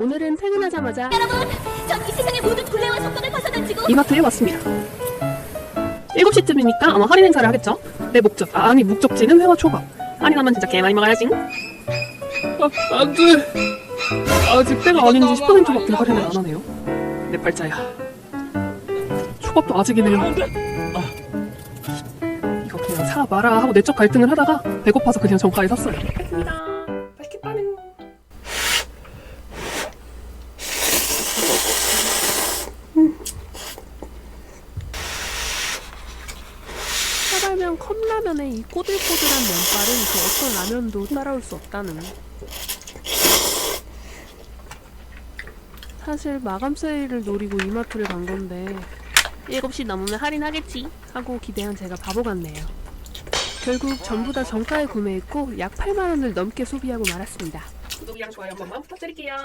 오늘은 퇴근하자마자 전이 세상의 모든 굴레와 속박을 벗어던지고 이마트에 왔습니다. 7시쯤이니까 아마 할인 행사를 하겠죠? 내 목적, 아, 아니 목적지는 회와 초밥. 할인하면 진짜 개 많이 먹어야지. 아, 안 돼. 아직 때가 아닌지 10%밖에 할인을 안 하네요. 내 팔자야. 초밥도 아직이네요. 아. 이거 그냥 사 마라 하고 내적 갈등을 하다가 배고파서 그냥 정가에 샀어요. 됐습니다. 사발면 컵라면의 이 꼬들꼬들한 면발은 그 어떤 라면도 따라올 수 없다는. 사실 마감 세일을 노리고 이마트를 간 건데 7시 넘으면 할인하겠지 하고 기대한 제가 바보 같네요. 결국 전부 다 정가에 구매했고 약 8만 원을 넘게 소비하고 말았습니다. 구독이랑 좋아요 한 번만 부탁드릴게요.